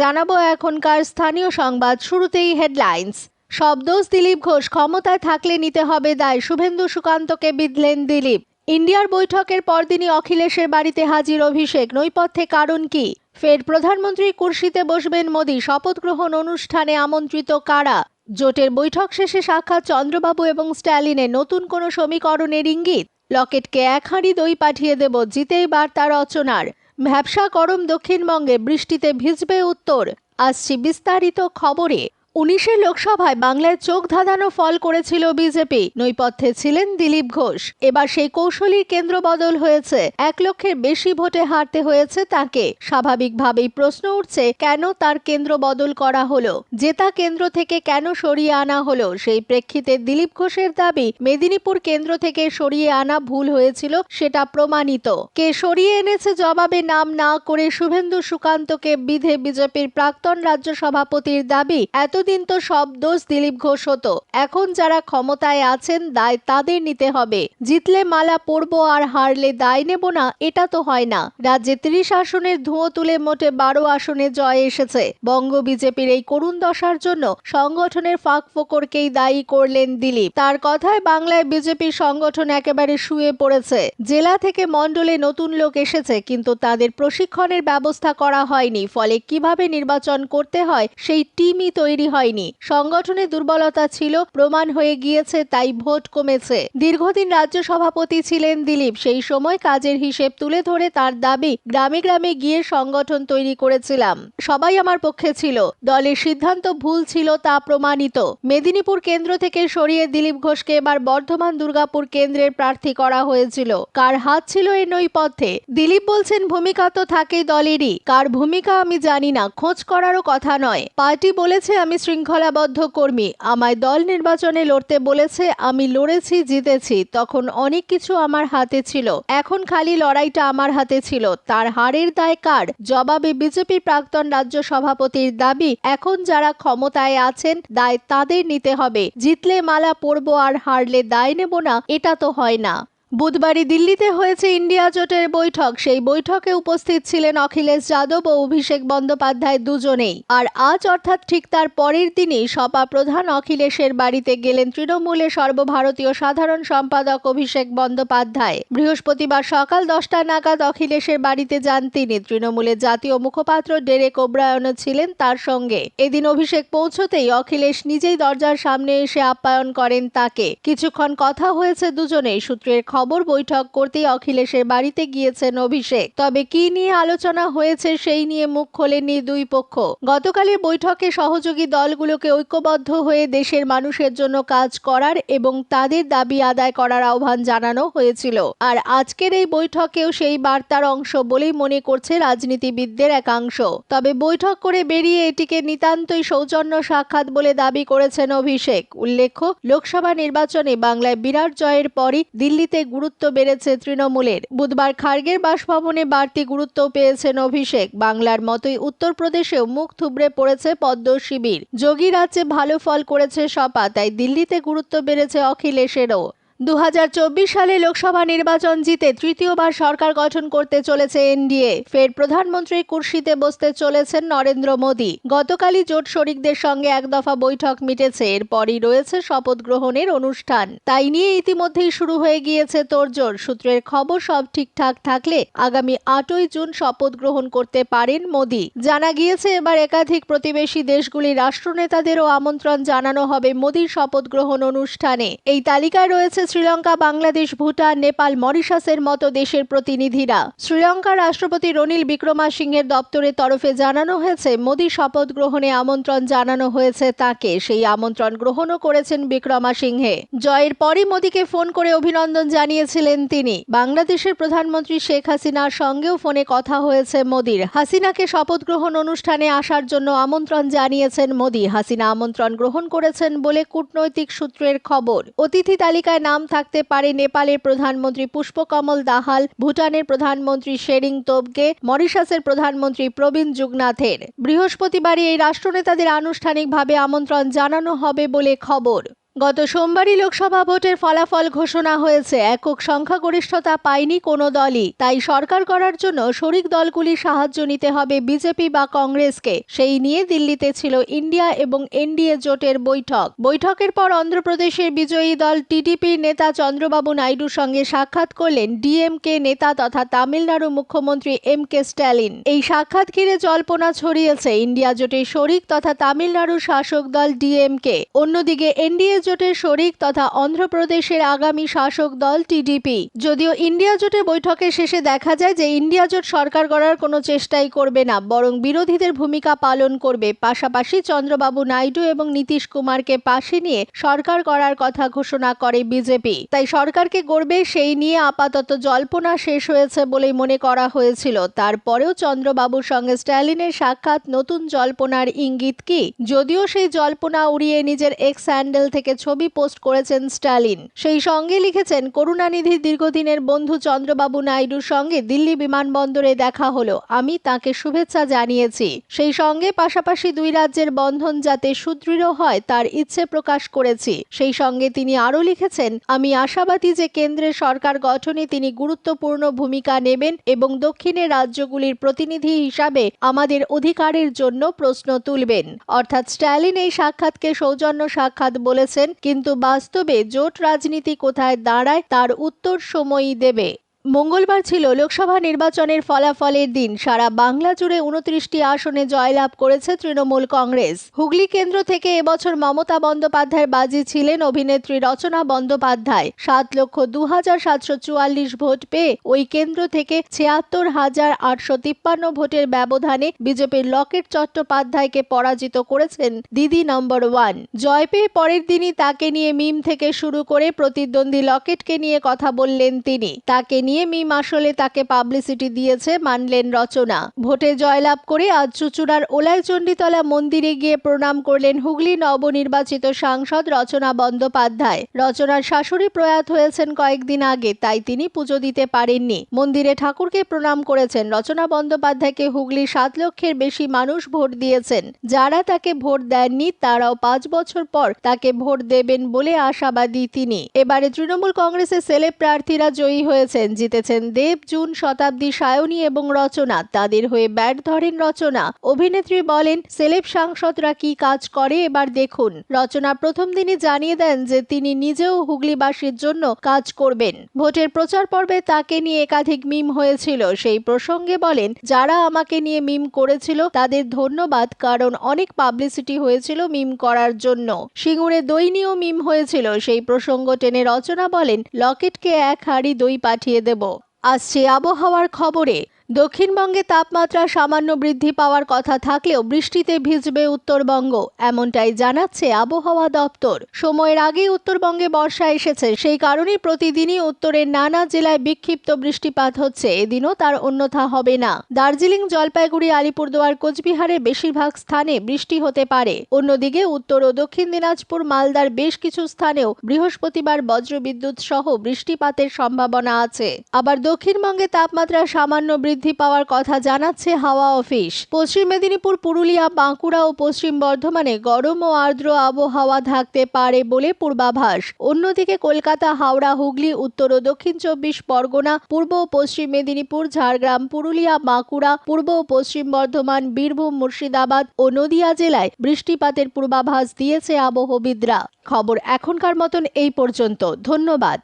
জানাব এখনকার স্থানীয় সংবাদ শুরুতেই হেডলাইন্স। সব দোষ দিলীপ ঘোষ ক্ষমতায় থাকলে নিতে হবে দায় শুভেন্দু সুকান্তকে বিধলেন দিলীপ। ইন্ডিয়ার বৈঠকের পরদিনই অখিলেশের বাড়িতে হাজির অভিষেক। নৈপথ্যে কারণ কি? ফের প্রধানমন্ত্রী কুর্সিতে বসবেন মোদী। শপথ গ্রহণ অনুষ্ঠানে আমন্ত্রিত কারা? জোটের বৈঠক শেষে সাক্ষাৎ চন্দ্রবাবু এবং স্ট্যালিনের নতুন কোনো সমীকরণের ইঙ্গিত? লকেটকে এক হাঁড়ি দই পাঠিয়ে দেব, জিতেই বার্তা রচনার। ভ্যাবসা গরম দক্ষিণবঙ্গে বৃষ্টিতে ভিজবে উত্তর। আসছি বিস্তারিত খবরে। উনিশে লোকসভায় বাংলায় চোখ ধাঁধানো ফল করেছিল বিজেপি। নৈপথ্যে ছিলেন দিলীপ ঘোষ। এবার সেই কৌশলীর কেন্দ্র বদল হয়েছে। এক লক্ষের বেশি ভোটে হারতে হয়েছে তাকে। স্বাভাবিকভাবেই প্রশ্ন উঠছে, কেন তার কেন্দ্র বদল করা হলো? জেতা কেন্দ্র থেকে কেন সরিয়ে আনা হলো? সেই প্রেক্ষিতে দিলীপ ঘোষের দাবি, মেদিনীপুর কেন্দ্র থেকে সরিয়ে আনা ভুল হয়েছিল সেটা প্রমাণিত। কে সরিয়ে এনেছে জবাবে নাম না করে শুভেন্দু সুকান্তকে বিধে বিজেপির প্রাক্তন রাজ্য সভাপতির দাবি এতদিন তো সব দোষ দিলীপ ঘোষ হতো। এখন যারা ক্ষমতায় আছেন, দায় তাদের নিতে হবে। জিতলে মালা পরবো আর হারলে দায় নেব না, এটা তো হয় না। রাজ্যে ত্রিশ আসনের ধুঁয়ো তুলে মোটে বারো আসনে জয় এসেছে। বঙ্গ বিজেপির এই করুণ দশার জন্য সংগঠনের ফাঁক ফোকরকেই দায়ী করলেন দিলীপ। তার কথায় বাংলায় বিজেপির সংগঠন একেবারে শুয়ে পড়েছে। জেলা থেকে মণ্ডলে নতুন লোক এসেছে, কিন্তু তাদের প্রশিক্ষণের ব্যবস্থা করা হয়নি। ফলে কীভাবে নির্বাচন করতে হয়, সেই টিমই তৈরি হয়নি। সংগঠনে দুর্বলতা ছিল, প্রমাণ হয়ে গিয়েছে তাই ভোট কমেছে। দীর্ঘদিন রাজ্য সভাপতি ছিলেন দিলীপ। সেই সময় কাজের হিসেব তুলে ধরে তার দাবি, গ্রামে গ্রামে গিয়ে সংগঠন তৈরি করেছিলাম। সবাই আমার পক্ষে ছিল। দলের সিদ্ধান্ত ভুল ছিল তা প্রমাণিত। মেদিনীপুর কেন্দ্র থেকে সরিয়ে দিলীপ ঘোষকে এবার বর্ধমান দুর্গাপুর কেন্দ্রের প্রার্থী করা হয়েছিল। কার হাত ছিল এই নৈপথ্যে দিলীপ বলছেন, ভূমিকা তো থাকেই দলেরই। কার ভূমিকা আমি জানি না। খোঁজ করারও কথা নয়। পার্টি বলেছে, আমি শৃঙ্খলাবদ্ধ কর্মী আমায় দল নির্বাচনে লড়তে বলেছে, আমি লড়েছি, জিতেছি, তখন অনেক কিছু আমার হাতে ছিল। এখন খালি লড়াইটা আমার হাতে ছিল। তার হারের দায় কার? জবাবে বিজেপির প্রাক্তন রাজ্য সভাপতির দাবি, এখন যারা ক্ষমতায় আছেন, দায় তাদের নিতে হবে। জিতলে মালা পরবো আর হারলে দায় নেব না, এটা তো হয় না। বুধবারই দিল্লিতে হয়েছে ইন্ডিয়া জোটের বৈঠক। সেই বৈঠকে উপস্থিত ছিলেন অখিলেশ যাদব ও অভিষেক বন্দ্যোপাধ্যায় দুজনেই। আর আজ অর্থাৎ ঠিক তার পরের দিনই সপা প্রধান অখিলেশের বাড়িতে গেলেন তৃণমূলের সর্বভারতীয় সাধারণ সম্পাদক অভিষেক বন্দ্যোপাধ্যায়। বৃহস্পতিবার সকাল দশটা নাগাদ অখিলেশের বাড়িতে যান তিনি। তৃণমূলের জাতীয় মুখপাত্র ডেরেক ওব্রায়নও ছিলেন তার সঙ্গে। এদিন অভিষেক পৌঁছতেই অখিলেশ নিজেই দরজার সামনে এসে আপ্যায়ন করেন তাকে। কিছুক্ষণ কথা হয়েছে দুজনেই। সূত্রের খবর বৈঠক করতেই অখিলেশের বাড়িতে গিয়েছেন অভিষেক। তবে কি নিয়ে আলোচনা হয়েছে সেই নিয়ে মুখ খোলেননি দুই পক্ষ। গতকালের বৈঠকে সহযোগী দলগুলোকে ঐক্যবদ্ধ হয়ে দেশের মানুষের জন্য কাজ করার এবং তাদের দাবি আদায় করার আহ্বান জানানো হয়েছিল। আর আজকের এই বৈঠকেও সেই বার্তার অংশ বলেই মনে করছে রাজনীতিবিদদের একাংশ। তবে বৈঠক করে বেরিয়ে এটিকে নিতান্তই সৌজন্য সাক্ষাৎ বলে দাবি করেছেন অভিষেক। উল্লেখ্য, লোকসভা নির্বাচনে বাংলায় বিরাট জয়ের পরই দিল্লিতে গুরুত্ব বেড়েছে তৃণমূলের। বুধবার খার্গের বাসভবনে বাড়তি গুরুত্ব পেয়েছেন অভিষেক। বাংলার মতোই উত্তরপ্রদেশেও মুখ থুবড়ে পড়েছে পদ্ম শিবির। যোগী রাজ্যে ভালো ফল করেছে সপা, তাই দিল্লিতে গুরুত্ব বেড়েছে অখিলেশেরও। দু হাজার চব্বিশ সালে লোকসভা নির্বাচন জিতে তৃতীয়বার সরকার গঠন করতে চলেছে এনডিএ। ফের প্রধানমন্ত্রী কুর্সিতে বসতে চলেছেন নরেন্দ্র মোদী। গতকালই জোট শরিকদের সঙ্গে এক দফা বৈঠক মিটেছে। এরপরই রয়েছে শপথ গ্রহণের অনুষ্ঠান। তাই নিয়ে ইতিমধ্যেই শুরু হয়ে গিয়েছে তোড়জোড়। সূত্রের খবর, সব ঠিকঠাক থাকলে আগামী আটই জুন শপথ গ্রহণ করতে পারেন মোদী। জানা গিয়েছে, এবার একাধিক প্রতিবেশী দেশগুলির রাষ্ট্রনেতাদেরও আমন্ত্রণ জানানো হবে মোদীর শপথ গ্রহণ অনুষ্ঠানে। এই তালিকায় রয়েছে শ্রীলঙ্কা, বাংলাদেশ, ভুটান, নেপাল, মরিশাসের মতো দেশের প্রতিনিধিরা। শ্রীলঙ্কার রাষ্ট্রপতি রনিল বিক্রমা সিংহের দপ্তরের তরফে জানানো হয়েছে, মোদী শপথ গ্রহণে আমন্ত্রণ জানানো হয়েছে তাকে। সেই আমন্ত্রণ গ্রহণও করেছেন বিক্রমা সিংহে জয়ের পরই মোদীকে ফোন করে অভিনন্দন জানিয়েছিলেন তিনি। বাংলাদেশের প্রধানমন্ত্রী শেখ হাসিনার সঙ্গেও ফোনে কথা হয়েছে মোদীর। হাসিনাকে শপথ গ্রহণ অনুষ্ঠানে আসার জন্য আমন্ত্রণ জানিয়েছেন মোদী। হাসিনা আমন্ত্রণ গ্রহণ করেছেন বলে কূটনৈতিক সূত্রের খবর। অতিথি তালিকায় নাম থাকতে পারে নেপালের প্রধানমন্ত্রী পুষ্পকমল দাহাল, ভুটানের প্রধানমন্ত্রী শেরিং তোবগে, মরিশাসের প্রধানমন্ত্রী প্রবীণ যুগনাথের বৃহস্পতিবারই এই রাষ্ট্রনেতাদের আনুষ্ঠানিকভাবে আমন্ত্রণ জানানো হবে বলে খবর। গত সোমবারই লোকসভা ভোটের ফলাফল ঘোষণা হয়েছে। একক সংখ্যাগরিষ্ঠতা পায়নি কোনো দলই। তাই সরকার করার জন্য শরিক দলগুলির সাহায্য নিতে হবে বিজেপি বা কংগ্রেসকে। সেই নিয়ে দিল্লিতে ছিল ইন্ডিয়া এবং এনডিএ জোটের বৈঠক। বৈঠকের পর অন্ধ্রপ্রদেশের বিজয়ী দল টিডিপির নেতা চন্দ্রবাবু নাইডুর সঙ্গে সাক্ষাৎ করলেন ডিএমকে নেতা তথা তামিলনাড়ু মুখ্যমন্ত্রী এম কে স্ট্যালিন। এই সাক্ষাৎ ঘিরে জল্পনা ছড়িয়েছে ইন্ডিয়া জোটের শরিক তথা তামিলনাড়ুর শাসক দল ডিএমকে। অন্যদিকে এনডিএ জোটের শরিক তথা অন্ধ্রপ্রদেশের আগামী শাসক দল টিডিপি। যদিও ইন্ডিয়া জোটের বৈঠকের শেষে দেখা যায় যে ইন্ডিয়া জোট সরকার গড়ার কোনো চেষ্টাই করবে না, বরং বিরোধীদের ভূমিকা পালন করবে। পাশাপাশি চন্দ্রবাবু নাইডু এবং নীতিশ কুমারকে পাশে নিয়ে সরকার করার কথা ঘোষণা করে বিজেপি। তাই সরকারকে গড়বে সেই নিয়ে আপাতত জল্পনা শেষ হয়েছে বলেই মনে করা হয়েছিল। তারপরেও চন্দ্রবাবুর সঙ্গে স্ট্যালিনের সাক্ষাৎ নতুন জল্পনার ইঙ্গিত কি? যদিও সেই জল্পনা উড়িয়ে নিজের এক্স হ্যান্ডেল থেকে ছবি পোস্ট করেছেন স্ট্যালিন। সেই সঙ্গে লিখেছেন করুণানিধির দীর্ঘদিনের বন্ধু চন্দ্রবাবু নাইডুর সঙ্গে দিল্লি বিমানবন্দরে দেখা হলো। আমি তাকে শুভেচ্ছা জানিয়েছি। সেই সঙ্গে পাশাপাশি দুই রাজ্যের বন্ধন যাতে সুদৃঢ় হয়, তার ইচ্ছে প্রকাশ করেছি। সেই সঙ্গে তিনি আরও লিখেছেন, আমি আশাবাদী যে কেন্দ্রের সরকার গঠনে তিনি গুরুত্বপূর্ণ ভূমিকা নেবেন এবং দক্ষিণের রাজ্যগুলির প্রতিনিধি হিসাবে আমাদের অধিকারের জন্য প্রশ্ন তুলবেন। অর্থাৎ স্ট্যালিন এই সাক্ষাৎকে সৌজন্য সাক্ষাৎ বলেছেন। কিন্তু বাস্তবে জোট রাজনীতি কোথায় দাঁড়ায় তার উত্তর সময়ই দেবে। মঙ্গলবার ছিল লোকসভা নির্বাচনের ফলাফলের দিন। সারা বাংলা জুড়ে উনত্রিশটি আসনে জয়লাভ করেছে তৃণমূল কংগ্রেস। হুগলি কেন্দ্র থেকে এবছর মমতা বন্দ্যোপাধ্যায়ের বাজি ছিলেন অভিনেত্রী রচনা বন্দ্যোপাধ্যায়। সাত লক্ষ দু হাজার সাতশো চুয়াল্লিশ ভোট পেয়ে ওই কেন্দ্র থেকে ছিয়াত্তর হাজার আটশো তিপ্পান্ন ভোটের ব্যবধানে বিজেপির লকেট চট্টোপাধ্যায়কে পরাজিত করেছেন দিদি নম্বর ওয়ান। জয় পেয়ে পরের দিনই তাকে নিয়ে মিম থেকে শুরু করে প্রতিদ্বন্দ্বী লকেটকে নিয়ে কথা বললেন তিনি। তাকে নিয়ে মিম আসলে তাকে পাবলিসিটি দিয়েছে, মানলেন রচনা। ভোটে জয়লাভ করে আজ চুচুড়ার ওলাইচণ্ডীতলা মন্দিরে গিয়ে প্রণাম করলেন হুগলি নবনির্বাচিত সাংসদ রচনা বন্দ্যোপাধ্যায়। রচনার শাশুড়ি প্রয়াত হয়েছেন কয়েকদিন আগে, তাই তিনি পুজো দিতে পারেননি। মন্দিরে ঠাকুরকে প্রণাম করেছেন রচনা বন্দ্যোপাধ্যায়কে হুগলি সাত লক্ষের বেশি মানুষ ভোট দিয়েছেন। যারা তাকে ভোট দেননি, তারাও পাঁচ বছর পর তাকে ভোট দেবেন বলে আশাবাদী তিনি। এবারে তৃণমূল কংগ্রেসের সেলেব প্রার্থীরা জয়ী হয়েছেন জিতেছেন দেব, জুন শতাব্দী সায়নী এবং রচনা। তাদের হয়ে ব্যাট ধরেন রচনা। অভিনেত্রী বলেন, সেলেব সাংসদরা কি কাজ করে এবার দেখুন। রচনা প্রথম দিনই জানিয়ে দেন যে তিনি নিজেও হুগলিবাসীর জন্য কাজ করবেন। ভোটের প্রচার পর্বে তাকে নিয়ে একাধিক মিম হয়েছিল। সেই প্রসঙ্গে বলেন, যারা আমাকে নিয়ে মিম করেছিল তাদের ধন্যবাদ, কারণ অনেক পাবলিসিটি হয়েছিল মিম করার জন্য। সিঙ্গুরে দই নিয়েও মিম হয়েছিল। সেই প্রসঙ্গ টেনে রচনা বলেন, লকেটকে এক হাড়ি দই পাঠিয়ে দেব। আসছে আবহাওয়ার খবরে দক্ষিণবঙ্গে তাপমাত্রা সামান্য বৃদ্ধি পাওয়ার কথা থাকলেও বৃষ্টিতে ভিজবে উত্তরবঙ্গ, এমনটাই জানাচ্ছে আবহাওয়া দপ্তর। সময়ের আগেই উত্তরবঙ্গে বর্ষা এসেছে, সেই কারণে প্রতিদিনই উত্তরের নানা জেলায় বিক্ষিপ্ত বৃষ্টিপাত হচ্ছে, এদিনও তার অন্যথা হবে না। দার্জিলিং, জলপাইগুড়ি, আলিপুরদুয়ার কোচবিহারে বেশিরভাগ স্থানে বৃষ্টি হতে পারে। অন্যদিকে উত্তর ও দক্ষিণ দিনাজপুর, মালদার বেশ কিছু স্থানেও বৃহস্পতিবার বজ্রবিদ্যুৎ সহ বৃষ্টিপাতের সম্ভাবনা আছে। আবার দক্ষিণবঙ্গে তাপমাত্রা সামান্য বৃদ্ধি পাওয়ার কথা জানাচ্ছে হাওয়া অফিস। পশ্চিম মেদিনীপুর, পুরুলিয়া, বাঁকুড়া ও পশ্চিম বর্ধমানে গরম ও আর্দ্র আবহাওয়া থাকতে পারে বলে পূর্বাভাস। অন্যদিকে কলকাতা, হাওড়া, হুগলি, উত্তর ও দক্ষিণ চব্বিশ পরগনা, পূর্ব ও পশ্চিম মেদিনীপুর, ঝাড়গ্রাম, পুরুলিয়া, বাঁকুড়া, পূর্ব ও পশ্চিম বর্ধমান, বীরভূম, মুর্শিদাবাদ ও নদিয়া জেলায় বৃষ্টিপাতের পূর্বাভাস দিয়েছে আবহবিদরা। খবর এখনকার মতন এই পর্যন্ত। ধন্যবাদ।